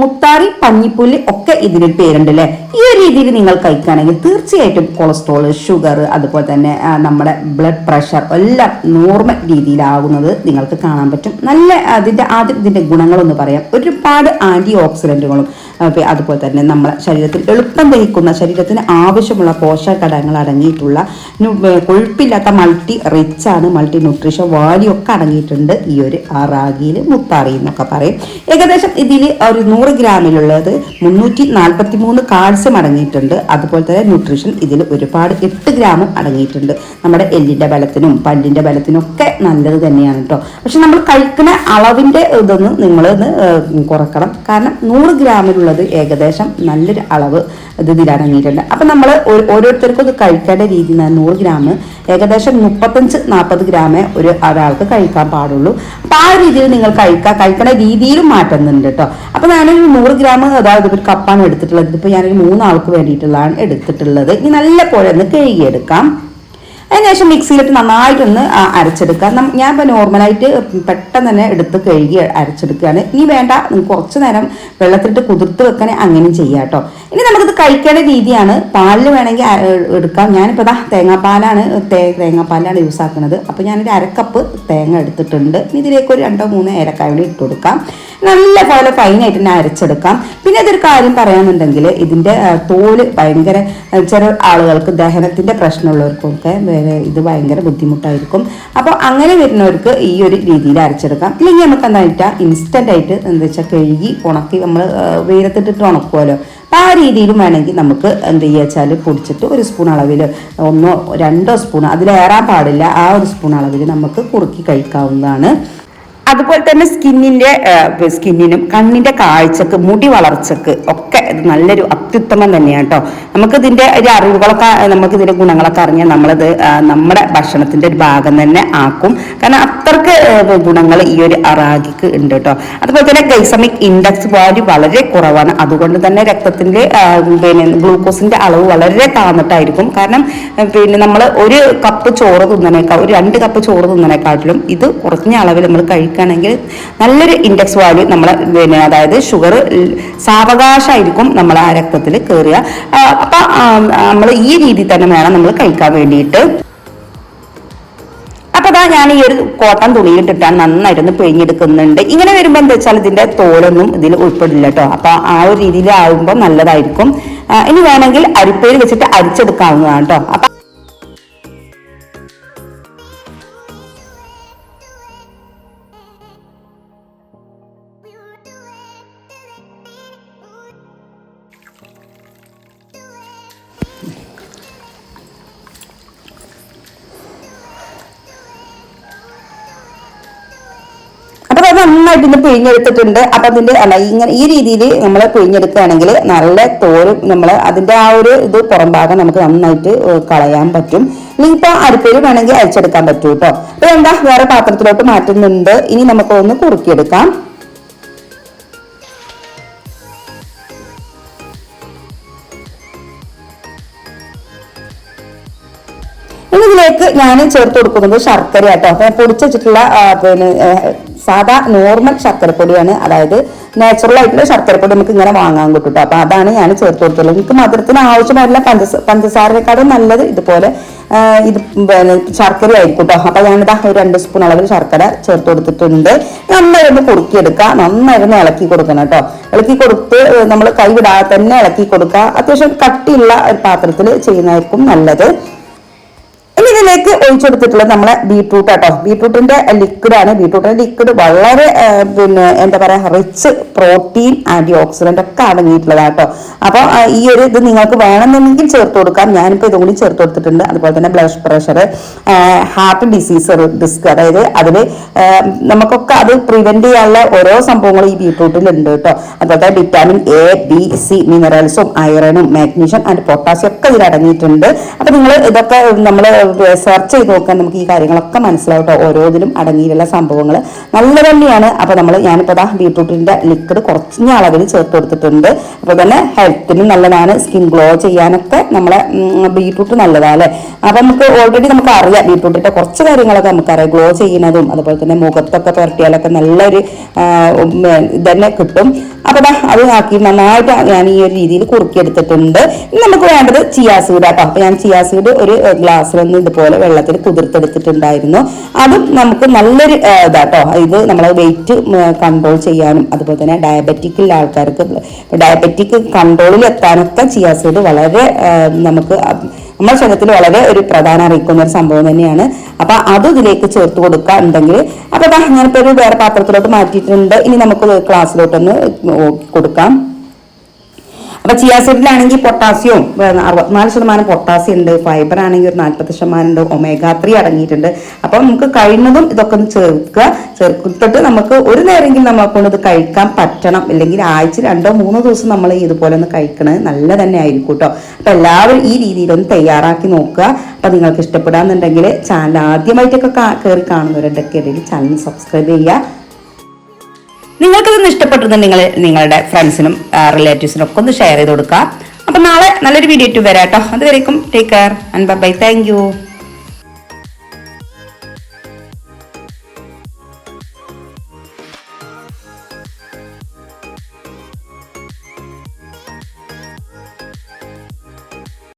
മുത്താറി പഞ്ഞിപ്പുല്ല് ഒക്കെ ഇതിന് പേരുണ്ട് ഈ ഒരു രീതിയിൽ നിങ്ങൾ കഴിക്കുകയാണെങ്കിൽ തീർച്ചയായിട്ടും കൊളസ്ട്രോൾ ഷുഗർ അതുപോലെ തന്നെ നമ്മുടെ ബ്ലഡ് പ്രഷർ എല്ലാം നോർമൽ രീതിയിലാകുന്നത് നിങ്ങൾക്ക് കാണാൻ പറ്റും. നല്ല അതിന്റെ ആദ്യം ഇതിന്റെ ഗുണങ്ങളൊന്ന് പറയാം. ഒരുപാട് ആന്റി ഓക്സിഡന്റുകളും അതുപോലെ തന്നെ നമ്മുടെ ശരീരത്തിൽ എളുപ്പം ദഹിക്കുന്ന ശരീരത്തിന് ആവശ്യമുള്ള പോഷക ഘടകങ്ങൾ അടങ്ങിയിട്ടുള്ള കൊഴുപ്പില്ലാത്ത മൾട്ടി റിച്ച് ആണ് മൾട്ടി ന്യൂട്രീഷൻ വാല്യൂ ഒക്കെ അടങ്ങിയിട്ടുണ്ട് ഈ ഒരു റാഗിയിൽ മുത്താറി എന്നൊക്കെ പറയും. ഏകദേശം ഇതിൽ ഒരു നൂറ് ഗ്രാമിലുള്ളത് മുന്നൂറ്റി നാൽപ്പത്തി മൂന്ന് കാൽസ്യം അടങ്ങിയിട്ടുണ്ട്. അതുപോലെ തന്നെ ന്യൂട്രീഷൻ ഇതിൽ ഒരുപാട് എട്ട് ഗ്രാമും അടങ്ങിയിട്ടുണ്ട്. നമ്മുടെ എല്ലിന്റെ ബലത്തിനും പല്ലിന്റെ ബലത്തിനും ഒക്കെ നല്ലത് തന്നെയാണ് കേട്ടോ പക്ഷെ നമ്മൾ കഴിക്കുന്ന അളവിന്റെ ഇതൊന്ന് നിങ്ങളൊന്ന് കുറക്കണം. കാരണം നൂറ് ഗ്രാമിലുള്ളത് ഏകദേശം നല്ലൊരു അളവ് ഇത് ഇതിലടങ്ങിയിട്ടുണ്ട് അപ്പം നമ്മൾ ഓരോരുത്തർക്കും ഇത് കഴിക്കേണ്ട രീതി നൂറ് ഗ്രാം ഏകദേശം മുപ്പത്തഞ്ച് നാൽപ്പത് ഗ്രാമേ ഒരു ഒരാൾക്ക് കഴിക്കാൻ പാടുള്ളൂ. അപ്പം ആ രീതിയിൽ നിങ്ങൾ കഴിക്കുക കഴിക്കണ രീതിയിലും മാറ്റുന്നുണ്ട് കേട്ടോ അപ്പം ഞാനൊരു നൂറ് ഗ്രാം അതായത് ഒരു കപ്പാണ് എടുത്തിട്ടുള്ളത്. ഇതിപ്പോൾ ഞാനൊരു മൂന്നാൾക്ക് വേണ്ടിയിട്ടുള്ളതാണ് എടുത്തിട്ടുള്ളത്. ഇനി നല്ല പോലെ ഒന്ന് കഴുകിയെടുക്കാം. അതിനുശേഷം മിക്സിയിലിട്ട് നന്നായിട്ടൊന്ന് അരച്ചെടുക്കുക. ഞാൻ ഇപ്പോൾ നോർമലായിട്ട് പെട്ടെന്ന് തന്നെ എടുത്ത് കഴുകി അരച്ചെടുക്കുകയാണ്. ഇനി വേണ്ട കുറച്ച് നേരം വെള്ളത്തിലിട്ട് കുതിർത്ത് വെക്കാൻ അങ്ങനെയും ചെയ്യാം കേട്ടോ. ഇനി നമുക്കിത് കഴിക്കേണ്ട രീതിയാണ്. പാലിൽ വേണമെങ്കിൽ എടുക്കാം. ഞാനിപ്പോൾ ഇതാ തേങ്ങാപ്പാലാണ് തേ- തേങ്ങാപ്പാലാണ് യൂസ് ആക്കുന്നത്. അപ്പോൾ ഞാനൊരു അരക്കപ്പ് തേങ്ങ എടുത്തിട്ടുണ്ട്. ഇനി ഇതിലേക്ക് ഒരു രണ്ടോ മൂന്നോ ഏലക്കായ കൂടി ഇട്ട് കൊടുക്കാം. നല്ല പോലെ ഫൈനായിട്ട് തന്നെ അരച്ചെടുക്കാം. പിന്നെ ഇതൊരു കാര്യം പറയാന്നുണ്ടെങ്കിൽ ഇതിന്റെ തോൽ ഭയങ്കര ചില ആളുകൾക്ക് ദഹനത്തിന്റെ പ്രശ്നമുള്ളവർക്കൊക്കെ ഇത് ഭയങ്കര ബുദ്ധിമുട്ടായിരിക്കും. അപ്പോൾ അങ്ങനെ വരുന്നവർക്ക് ഈ ഒരു രീതിയിൽ അരച്ചെടുക്കാം. ഇല്ലെങ്കിൽ നമുക്ക് എന്താ വെച്ചാൽ ഇൻസ്റ്റന്റ് ആയിട്ട് എന്താ വെച്ചാൽ കഴുകി ഉണക്കി നമ്മൾ വെയിലത്തിട്ടിട്ട് ഉണക്കുമല്ലോ അപ്പോൾ ആ രീതിയിലും വേണമെങ്കിൽ നമുക്ക് എന്ത് ചെയ്യുക വെച്ചാൽ പൊടിച്ചിട്ട് ഒരു സ്പൂൺ അളവിൽ ഒന്നോ രണ്ടോ സ്പൂൺ അതിലേറാൻ പാടില്ല. ആ ഒരു സ്പൂൺ അളവിൽ നമുക്ക് കുറുക്കി കഴിക്കാവുന്നതാണ്. അതുപോലെ തന്നെ സ്കിന്നിന്റെ സ്കിന്നിനും കണ്ണിന്റെ കാഴ്ചക്ക് മുടി വളർച്ചക്ക് ഒക്കെ ഇത് നല്ലൊരു അത്യുത്തമം തന്നെയാണ് കേട്ടോ. നമുക്ക് ഇതിന്റെ ഒരു അറിവുകളൊക്കെ നമുക്ക് ഇതിന്റെ ഗുണങ്ങളൊക്കെ അറിഞ്ഞാൽ നമ്മളത് നമ്മുടെ ഭക്ഷണത്തിന്റെ ഒരു ഭാഗം തന്നെ ആക്കും. കാരണം അത്രയ്ക്ക് ഗുണങ്ങൾ ഈ ഒരു അറാഗിക്ക് ഉണ്ട് കേട്ടോ. അതുപോലെ തന്നെ ഗൈസമിക് ഇൻഡെക്സ് വാല്യൂ വളരെ കുറവാണ്. അതുകൊണ്ട് തന്നെ രക്തത്തിന്റെ പിന്നെ ഗ്ലൂക്കോസിന്റെ അളവ് വളരെ താന്നിട്ടായിരിക്കും. കാരണം പിന്നെ നമ്മൾ ഒരു കപ്പ് ചോറ് തിന്നണേക്കാൾ ഒരു രണ്ട് കപ്പ് ചോറ് തിന്നണേക്കാട്ടിലും ഇത് കുറഞ്ഞ അളവിൽ നമ്മൾ കഴിക്കുകയാണെങ്കിൽ നല്ലൊരു ഇൻഡെക്സ് വാല്യൂ നമ്മൾ പിന്നെ അതായത് ഷുഗർ സാവകാശമായിരിക്കും നമ്മൾ ആ രക്തത്തിൽ കയറുക. അപ്പൊ നമ്മൾ ഈ രീതിയിൽ തന്നെ വേണം നമ്മൾ കഴിക്കാൻ വേണ്ടിയിട്ട്. അപ്പൊ അതാ ഞാൻ ഈ ഒരു കോട്ടൺ തുണിയിട്ടിട്ടാണ് നന്നായിട്ടൊന്ന് പിഴിഞ്ഞെടുക്കുന്നുണ്ട്. ഇങ്ങനെ വരുമ്പോൾ എന്താ വെച്ചാൽ ഇതിന്റെ തോലൊന്നും ഇതിൽ ഉൾപ്പെടില്ല കേട്ടോ അപ്പൊ ആ ഒരു രീതിയിൽ ആകുമ്പോൾ നല്ലതായിരിക്കും ഇനി വേണമെങ്കിൽ അരിപ്പയിൽ വെച്ചിട്ട് അരിച്ചെടുക്കാവുന്നതാണ് കേട്ടോ അപ്പൊ നന്നായിട്ട് ഇന്ന് പിഴിഞ്ഞെടുത്തിട്ടുണ്ട്. അപ്പൊ അതിന്റെ അല്ല ഇങ്ങനെ ഈ രീതിയിൽ നമ്മൾ പിഴിഞ്ഞെടുക്കുകയാണെങ്കിൽ നല്ല തോറും നമ്മൾ അതിന്റെ ആ ഒരു ഇത് പുറം ഭാഗം നമുക്ക് നന്നായിട്ട് കളയാൻ പറ്റും. ഇനി ഇപ്പൊ അടുപ്പയിൽ വേണമെങ്കിൽ അയച്ചെടുക്കാൻ പറ്റും കേട്ടോ അപ്പൊ എന്താ വേറെ പാത്രത്തിലോട്ട് മാറ്റുന്നുണ്ട്. ഇനി നമുക്ക് ഒന്ന് കുറുക്കിയെടുക്കാം. ഇനി ഇതിലേക്ക് ഞാൻ ചേർത്ത് കൊടുക്കുന്നത് ശർക്കര കേട്ടോ അപ്പൊ പൊടിച്ച് പിന്നെ സാധാ നോർമൽ ശർക്കരപ്പൊടിയാണ്. അതായത് നാച്ചുറൽ ആയിട്ടുള്ള ശർക്കരപ്പൊടി നമുക്ക് ഇങ്ങനെ വാങ്ങാൻ കിട്ടും ട്ടോ. അപ്പൊ അതാണ് ഞാൻ ചേർത്ത് കൊടുത്തുള്ളത് എനിക്ക് മധുരത്തിന് ആവശ്യമായിട്ടുള്ള പഞ്ചസ പഞ്ചസാരയെക്കാളും നല്ലത് ഇതുപോലെ ഇത് പിന്നെ ശർക്കര ആയിരിക്കും കേട്ടോ അപ്പൊ ഞാനിതാ ഒരു രണ്ട് സ്പൂൺ അളവിൽ ശർക്കര ചേർത്ത് കൊടുത്തിട്ടുണ്ട്. നന്നായി ഒന്ന് കുറുക്കിയെടുക്കുക. നന്നായിരുന്നു ഇളക്കി കൊടുക്കണം കേട്ടോ ഇളക്കി കൊടുത്ത് നമ്മൾ കൈ വിടാതെ തന്നെ ഇളക്കി കൊടുക്കുക. അത്യാവശ്യം കട്ടിയുള്ള ഒരു പാത്രത്തിൽ ചെയ്യുന്നതായിരിക്കും നല്ലത്. ഇതിലേക്ക് ഒഴിച്ചെടുത്തിട്ടുള്ളത് നമ്മളെ ബീട്രൂട്ട് കേട്ടോ ബീട്രൂട്ടിന്റെ ലിക്വിഡ് ആണ്. ബീട്രൂട്ടിന്റെ ലിക്വിഡ് വളരെ പിന്നെ എന്താ പറയാ റിച്ച് പ്രോട്ടീൻ ആന്റി ഓക്സിഡന്റ് ഒക്കെ അടങ്ങിയിട്ടുള്ളതാണ് കേട്ടോ അപ്പൊ ഈ ഒരു ഇത് നിങ്ങൾക്ക് വേണമെന്നുണ്ടെങ്കിൽ ചേർത്ത് കൊടുക്കാം. ഞാനിപ്പോ ഇതും കൂടി ചേർത്ത് കൊടുത്തിട്ടുണ്ട്. അതുപോലെ തന്നെ blood pressure heart disease disc അതായത് അതിൽ നമുക്കൊക്കെ അത് പ്രിവെന്റ് ചെയ്യാനുള്ള ഓരോ സംഭവങ്ങളും ഈ ബീട്രൂട്ടിൽ ഉണ്ട് കേട്ടോ. അതുപോലെ വിറ്റാമിൻ എ ബി സി മിനറൽസും അയറനും മാഗ്നീഷ്യം ആൻഡ് പൊട്ടാസ്യം ഒക്കെ ഇതിൽ അടങ്ങിയിട്ടുണ്ട് അപ്പൊ നിങ്ങൾ ഇതൊക്കെ നമ്മൾ സെർച്ച് ചെയ്ത് നോക്കാൻ നമുക്ക് ഈ കാര്യങ്ങളൊക്കെ മനസ്സിലാവട്ടെ ഓരോതിലും അടങ്ങിയിട്ടുള്ള സംഭവങ്ങൾ നല്ല തന്നെയാണ് അപ്പോൾ നമ്മൾ ഞാനിപ്പോൾ ദാ ബീട്രൂട്ടിന്റെ ലിക്വിഡ് കുറഞ്ഞ അളവിൽ ചേർത്ത് കൊടുത്തിട്ടുണ്ട്. അപ്പോൾ തന്നെ ഹെൽത്തിനും നല്ലതാണ്. സ്കിൻ ഗ്ലോ ചെയ്യാനൊക്കെ നമ്മളെ ബീട്രൂട്ട് നല്ലതാണ് അല്ലേ? അപ്പോൾ നമുക്ക് ഓൾറെഡി നമുക്ക് അറിയാം ബീട്രൂട്ടിന്റെ കുറച്ച് കാര്യങ്ങളൊക്കെ നമുക്കറിയാം. ഗ്ലോ ചെയ്യുന്നതും അതുപോലെ തന്നെ മുഖത്തൊക്കെ പുരട്ടിയാലൊക്കെ നല്ലൊരു ഇതന്നെ കിട്ടും. അപ്പോൾ അത് ആക്കി നന്നായിട്ട് ഞാൻ ഈ ഒരു രീതിയിൽ കുറുക്കിയെടുത്തിട്ടുണ്ട്. നമുക്ക് വേണ്ടത് ചിയാ സീഡ് കേട്ടോ അപ്പോൾ ഞാൻ ചിയാ സീഡ് ഒരു ഗ്ലാസ്സിലൊന്ന് ഇതുപോലെ വെള്ളത്തിൽ കുതിർത്തെടുത്തിട്ടുണ്ടായിരുന്നു. അതും നമുക്ക് നല്ലൊരു ഇതാട്ടോ. ഇത് നമ്മളെ വെയിറ്റ് കൺട്രോൾ ചെയ്യാനും അതുപോലെ തന്നെ ഡയബറ്റിക്കുള്ള ആൾക്കാർക്ക് ഡയബറ്റിക് കൺട്രോളിൽ എത്താനൊക്കെ ചിയാ സീഡ് വളരെ നമുക്ക് നമ്മുടെ ശരീരത്തിൽ വളരെ ഒരു പ്രധാനം അറിയിക്കുന്ന ഒരു സംഭവം തന്നെയാണ്. അപ്പൊ അത് ഇതിലേക്ക് ചേർത്ത് കൊടുക്കുക ഉണ്ടെങ്കിൽ അപ്പൊ ഞാനിപ്പോ ഒരു വേറെ പാത്രത്തിലോട്ട് മാറ്റിയിട്ടുണ്ട്. ഇനി നമുക്ക് ക്ലാസ്സിലോട്ടൊന്ന് കൊടുക്കാം. അപ്പൊ ചിയാസിഡിലാണെങ്കിൽ പൊട്ടാസ്യവും അറുപത്തിനാല് ശതമാനം പൊട്ടാസ്യം ഉണ്ട് ഫൈബർ ആണെങ്കിൽ ഒരു നാൽപ്പത് ശതമാനം ഉണ്ട് ഒമേഗ ത്രീ അടങ്ങിയിട്ടുണ്ട്. അപ്പൊ നമുക്ക് കഴിയുന്നതും ഇതൊക്കെ ഒന്ന് ചേർക്കുക. ചേർത്തിട്ട് നമുക്ക് ഒരു നേരമെങ്കിലും നമ്മളെ കൊണ്ട് ഇത് കഴിക്കാൻ പറ്റണം. അല്ലെങ്കിൽ ആഴ്ച രണ്ടോ മൂന്നോ ദിവസം നമ്മൾ ഇതുപോലെ ഒന്ന് കഴിക്കണത് നല്ല തന്നെ ആയിരിക്കും കേട്ടോ അപ്പൊ എല്ലാവരും ഈ രീതിയിലൊന്ന് തയ്യാറാക്കി നോക്കുക. അപ്പൊ നിങ്ങൾക്ക് ഇഷ്ടപ്പെടാന്നുണ്ടെങ്കിൽ ചാനൽ ആദ്യമായിട്ടൊക്കെ കയറി കാണുന്നവരുടെയൊക്കെ ഇടയിൽ ചാനൽ സബ്സ്ക്രൈബ് ചെയ്യുക. നിങ്ങൾക്കിതൊന്ന് ഇഷ്ടപ്പെട്ടത് നിങ്ങൾ നിങ്ങളുടെ ഫ്രണ്ട്സിനും റിലേറ്റീവ്സിനും ഒക്കെ ഒന്ന് ഷെയർ ചെയ്ത് കൊടുക്കുക. അപ്പം നാളെ നല്ലൊരു വീഡിയോ ഇട്ട് വരാം കേട്ടോ അതുവരേക്കും take care and bye thank you